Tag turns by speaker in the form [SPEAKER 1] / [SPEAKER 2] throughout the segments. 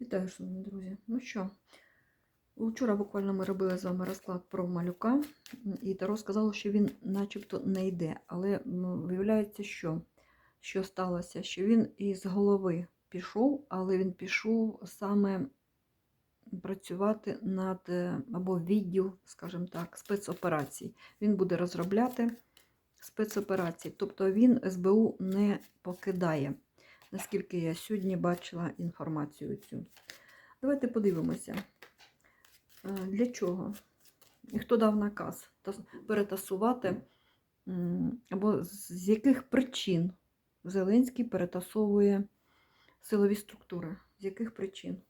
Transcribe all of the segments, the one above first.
[SPEAKER 1] Вітаю, шановні друзі. Ну що, вчора буквально ми робили з вами розклад про малюка, і Таро сказало, що він начебто не йде. Але виявляється, що, що сталося? Що він із голови пішов, але він пішов саме працювати над е, або відділ, скажімо так, спецоперацій. Він буде розробляти спецоперації. Тобто він СБУ не покидає наскільки я сьогодні бачила інформацію цю. Давайте подивимося, е, для чого хто дав наказ перетасувати, або з яких причин Зеленський перетасовує силові структури. З яких причин?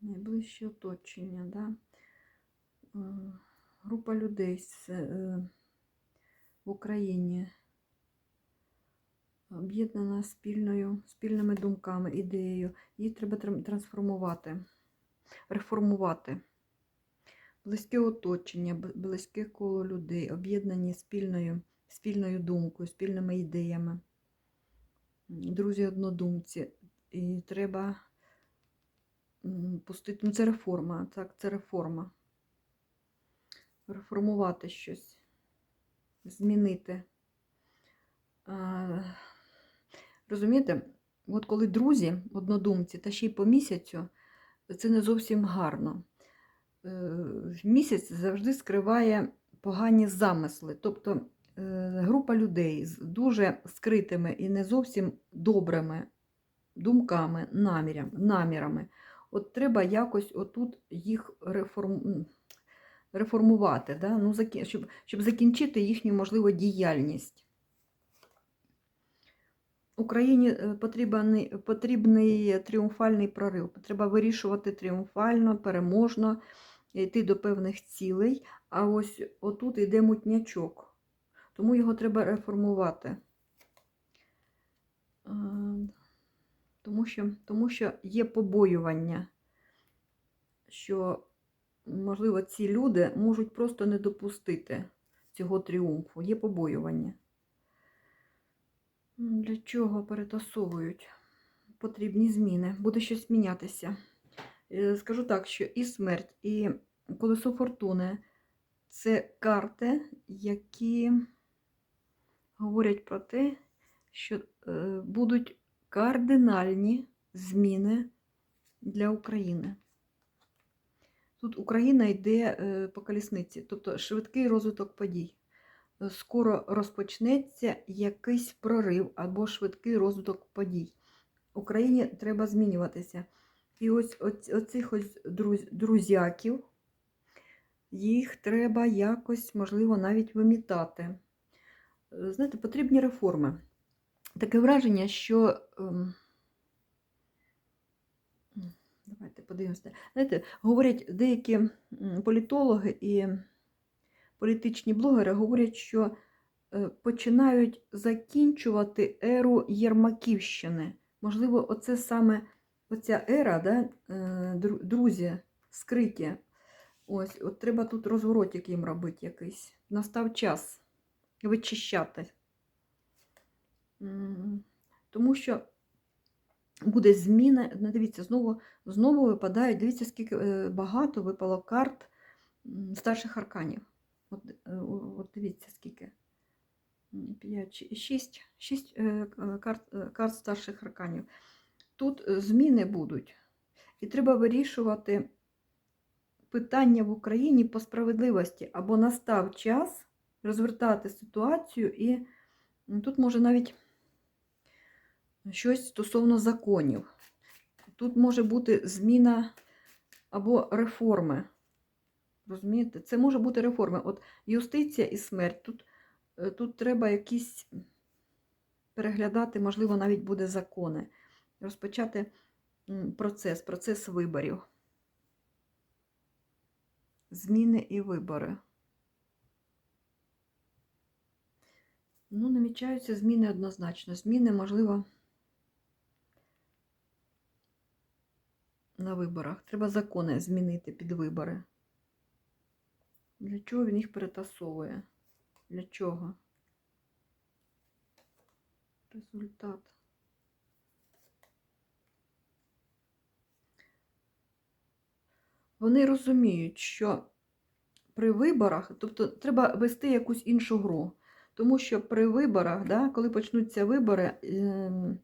[SPEAKER 1] Найближче оточення, да? Е, група людей з, в Україні об'єднана спільною, спільними думками, ідеєю. Її треба трансформувати, реформувати. Близьке оточення, близьке коло людей, об'єднані спільною, спільною думкою, спільними ідеями. Друзі однодумці. І треба пустити. Ну, це реформа, так, це реформа. Реформувати щось змінити. Розумієте, от коли друзі, однодумці, та ще й по місяцю, це не зовсім гарно. Е, Місяць завжди скриває погані замисли. Тобто е, група людей з дуже скритими і не зовсім добрими думками, намірами. От треба якось отут їх реформ... реформувати, да? ну, щоб, щоб закінчити їхню, можливо, діяльність. Україні е, потрібний, потрібний тріумфальний прорив. Треба вирішувати тріумфально, переможно, йти до певних цілей. А ось отут йде мутнячок. Тому його треба реформувати. Е, Тому що, тому що є побоювання, що, можливо, ці люди можуть просто не допустити цього тріумфу. Є побоювання. Для чого перетасовують? Потрібні зміни. Буде щось мінятися. Е, Скажу так, що і смерть, і колесо фортуни це карти, які говорять про те, що е, будуть кардинальні зміни для України. Тут Україна йде е, по колісниці, тобто швидкий розвиток подій скоро розпочнеться якийсь прорив або швидкий розвиток подій. Україні треба змінюватися. І ось оцих ось друз, друзяків, їх треба якось, можливо, навіть вимітати. Е, Знаєте, потрібні реформи. Таке враження, що. Давайте подивимося. Знаєте, говорять деякі політологи і політичні блогери говорять, що е, починають закінчувати еру Єрмаківщини. Можливо, оце саме оця ера, да, е, друзі, скриті. Ось, от треба тут розворотик їм робити якийсь. Настав час вичищати. Тому що буде зміна. Ну, дивіться, знову, знову випадають, дивіться, скільки е, багато випало карт старших арканів. От, е, от дивіться, скільки. 5, 6, 6 карт, е, карт старших арканів. Тут зміни будуть. І треба вирішувати питання в Україні по справедливості. Або настав час розвертати ситуацію, і тут може навіть щось стосовно законів. Тут може бути зміна або реформи. Розумієте? Це може бути реформи. От юстиція і смерть. Тут, е, тут треба якісь переглядати, можливо, навіть буде закони. Розпочати процес, процес виборів. Зміни і вибори. Ну, намічаються зміни однозначно. Зміни, можливо, на виборах. Треба закони змінити під вибори. Для чого він їх перетасовує? Для чого? результат. Вони розуміють, що при виборах, тобто треба вести якусь іншу гру. Тому що при виборах, да, коли почнуться вибори, ем,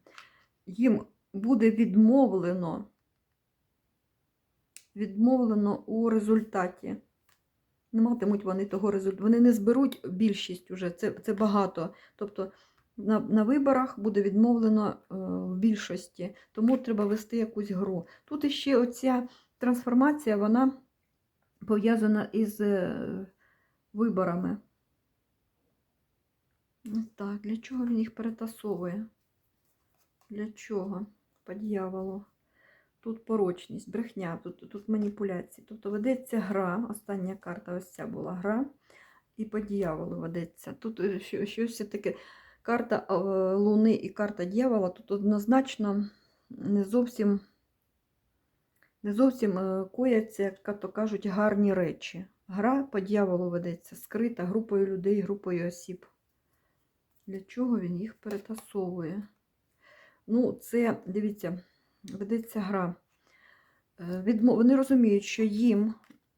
[SPEAKER 1] їм буде відмовлено, відмовлено у результаті. Не матимуть вони того результату. Вони не зберуть більшість уже, це, це багато. Тобто на, на виборах буде відмовлено е, в більшості, тому треба вести якусь гру. Тут іще оця трансформація, вона пов'язана із е, виборами. Так, для чого він їх перетасовує? Для чого? По дьяволу. Тут порочність, брехня, тут, тут маніпуляції. Тобто ведеться гра, остання карта, ось ця була гра, і по дьяволу ведеться. Тут е, щось таке. Карта е, Луни і карта дьявола тут однозначно не зовсім, не зовсім е, кояться, як то кажуть, гарні речі. Гра по дьяволу ведеться, скрита групою людей, групою осіб. Для чого він їх перетасовує? Ну, це, дивіться, ведеться гра. Е, Вони розуміють, що їм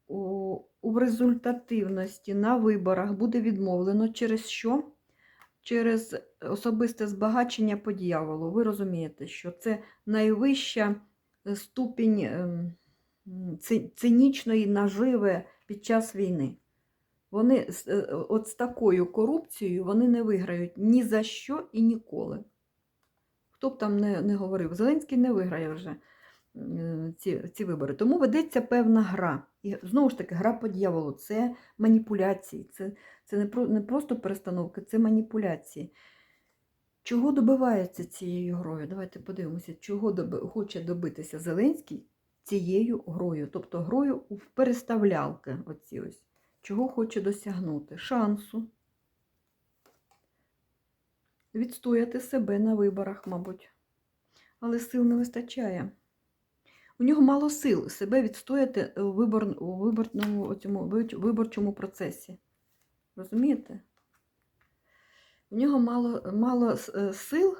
[SPEAKER 1] у, результативності на виборах буде відмовлено через що? Через особисте збагачення по дьяволу. Ви розумієте, що це найвища е, ступінь ци- цинічної наживи під час війни. Вони е, от з такою корупцією вони не виграють ні за що і ніколи. Хто б там не, не говорив, Зеленський не виграє вже ці, ці вибори. Тому ведеться певна гра. І знову ж таки, гра по дьяволу це маніпуляції, це, це не, про, не просто перестановки, це маніпуляції. Чого добивається цією грою? Давайте подивимося, чого доби, хоче добитися Зеленський цією грою, тобто грою в переставлялки. Оці ось. Чого хоче досягнути? Шансу. Відстояти себе на виборах, мабуть. Але сил не вистачає. У нього мало сил себе відстояти у, вибор, у виборному, цьому, виборчому процесі. Розумієте? У нього мало, мало е, сил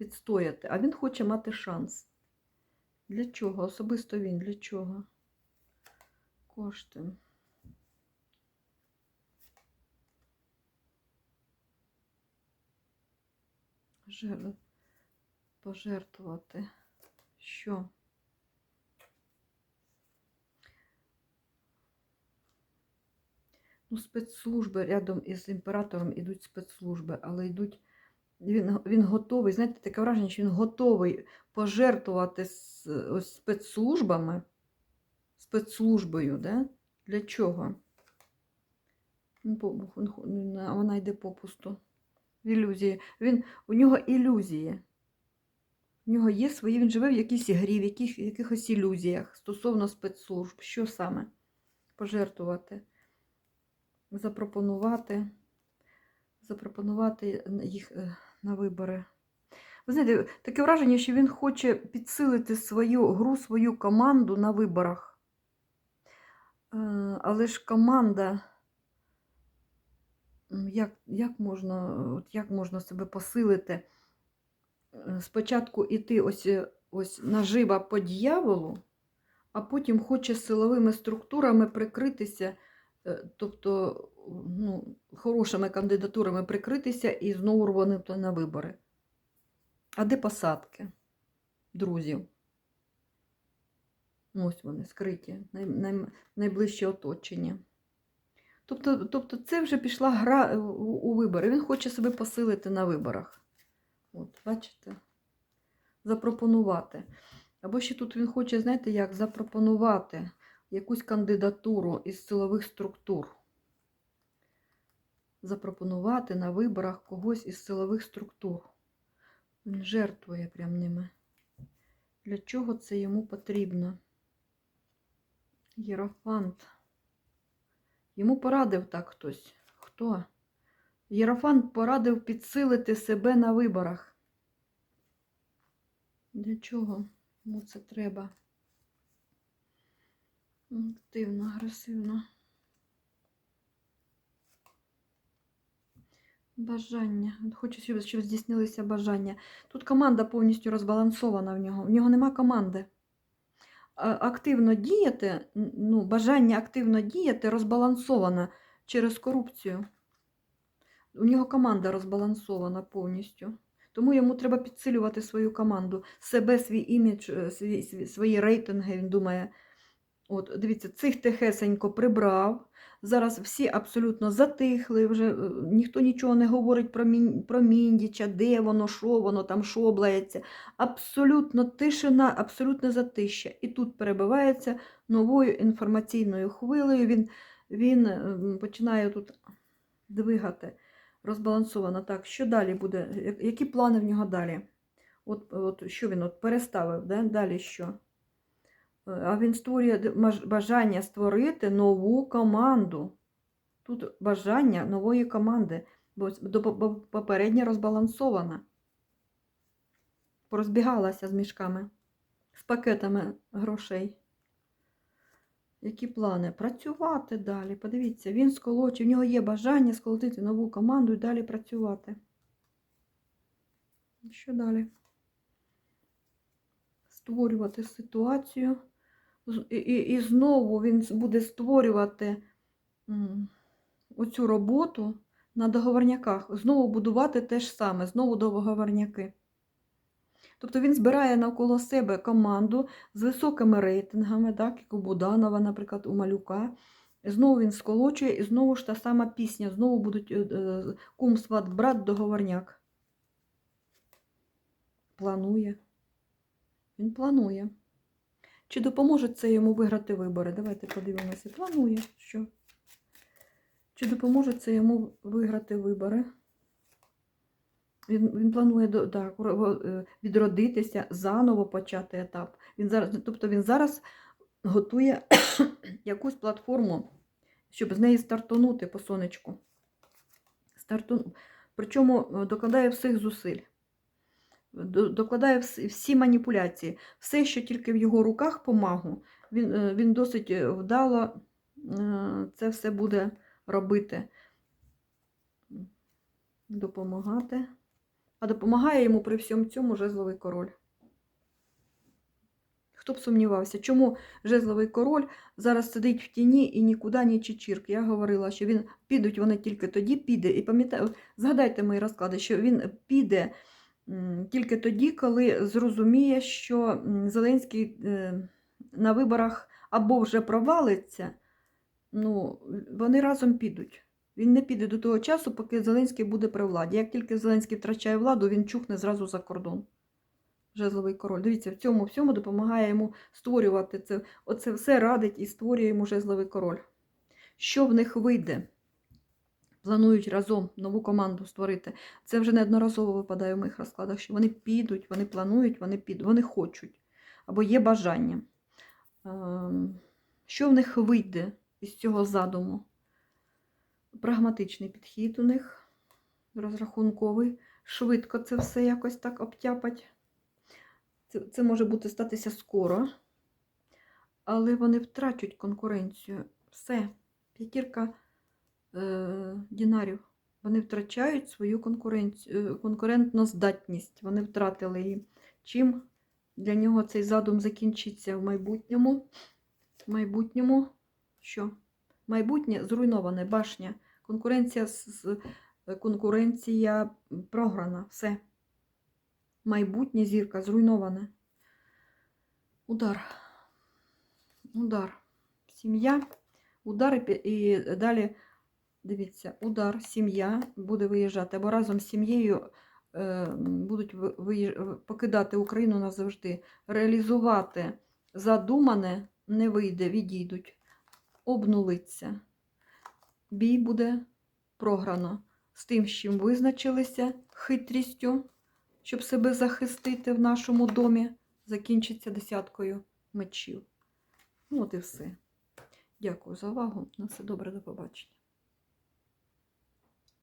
[SPEAKER 1] відстояти, а він хоче мати шанс. Для чого? Особисто він, для чого? Кошти. Пожертвувати. Що? Ну, спецслужби рядом із імператором ідуть спецслужби, але йдуть. Він, він готовий, знаєте, таке враження, що він готовий пожертвувати ось спецслужбами, спецслужбою, да? Для чого? Ну, він- а Вона йде попусту. В ілюзії. Він, у нього ілюзії. У нього є свої, він живе в якійсь грі, в яких, якихось ілюзіях стосовно спецслужб. Що саме? Пожертвувати, запропонувати, запропонувати їх е, на вибори. Ви знаєте, таке враження, що він хоче підсилити свою гру, свою команду на виборах. Е, Але ж команда. Як, як, можна, от як можна себе посилити? Е, Спочатку іти ось, е, ось нажива по дьяволу, а потім хоче силовими структурами прикритися, е, тобто ну, хорошими кандидатурами прикритися і знову рвонути на вибори. А де посадки друзів? Ну, Ось вони скриті, най, най, найближче оточення. Тобто, тобто це вже пішла гра е, у, у вибори. Він хоче себе посилити на виборах. От, бачите? Запропонувати. Або ще тут він хоче, знаєте, як запропонувати якусь кандидатуру із силових структур. Запропонувати на виборах когось із силових структур. Він жертвує прям ними. Для чого це йому потрібно? Єрофант. Йому порадив так хтось. Хто? Єрофант порадив підсилити себе на виборах. Для чого йому це треба? Активно, агресивно. Бажання. Хочу, щоб здійснилися бажання. Тут команда повністю розбалансована в нього. В нього нема команди. Активно діяти, ну, бажання активно діяти розбалансовано через корупцію. У нього команда розбалансована повністю. Тому йому треба підсилювати свою команду, себе, свій імідж, е, свої рейтинги. Він думає. От, дивіться, цих тихесенько прибрав. Зараз всі абсолютно затихли, вже е, ніхто нічого не говорить про, мін, про Міндіча, де воно, що воно там шоблається. Абсолютно тишина, абсолютне затища. І тут перебивається новою інформаційною хвилею. Він, він ем, починає тут двигати розбалансовано. Так, що далі буде? Які плани в нього далі? От, от що він от переставив, да? далі що? Е, А він створює бажання створити нову команду. Тут бажання нової команди, бо попередня розбалансована. Порозбігалася з мішками, з пакетами грошей. Які плани? Працювати далі. Подивіться, він сколочив, в нього є бажання сколотити нову команду і далі працювати. Що далі? Створювати ситуацію. І, і, знову він буде створювати оцю роботу на договорняках, знову будувати те ж саме, знову договорняки. Тобто він збирає навколо себе команду з високими рейтингами, так, як у Буданова, наприклад, у Малюка. Знову він сколочує, і знову ж та сама пісня, знову будуть е, е, кум, сват, брат, договорняк. Планує. Він планує. Чи допоможе це йому виграти вибори? Давайте подивимося. Планує, що? Чи допоможе це йому виграти вибори? Він, він планує так, е, відродитися, заново почати етап. Він зараз, тобто він зараз готує якусь платформу, щоб з неї стартанути по сонечку. Старту... Причому е, докладає всіх зусиль. До- Докладає всі маніпуляції. Все, що тільки в його руках помагу, він, е, він досить е, вдало е, це все буде робити. Допомагати. А допомагає йому при всьому цьому жезловий король. Хто б сумнівався, чому жезловий король зараз сидить в тіні і нікуди не чечірк. Я говорила, що він підуть вони тільки тоді піде. І пам'ятаю, згадайте мої розклади, що він піде тільки тоді, коли зрозуміє, що Зеленський е, на виборах або вже провалиться, ну, вони разом підуть. Він не піде до того часу, поки Зеленський буде при владі. Як тільки Зеленський втрачає владу, він чухне зразу за кордон. Жезловий король. Дивіться, в цьому всьому допомагає йому створювати це. Оце все радить і створює йому жезловий король. Що в них вийде? Планують разом нову команду створити. Це вже неодноразово випадає в моїх розкладах, що вони підуть, вони планують, вони підуть, вони хочуть. Або є бажання. Ем, Що в них вийде із цього задуму? Прагматичний підхід у них, розрахунковий. Швидко це все якось так обтяпать. Це, це може бути статися скоро, але вони втрачуть конкуренцію. Все, п'ятірка дінарів. Вони втрачають свою е, конкурентну здатність. Вони втратили її. Чим для нього цей задум закінчиться в майбутньому? В майбутньому що? Майбутнє зруйноване, башня. Конкуренція, конкуренція програна. Все. Майбутнє зірка зруйноване. Удар. Удар. Сім'я. Удар і далі, дивіться, удар, сім'я буде виїжджати, або разом з сім'єю е, будуть покидати Україну назавжди. Реалізувати задумане не вийде, відійдуть, обнулиться. Бій буде програно з тим, з чим визначилися хитрістю, щоб себе захистити в нашому домі, закінчиться десяткою мечів. Ну, от і все. Дякую за увагу. На все добре, до побачення.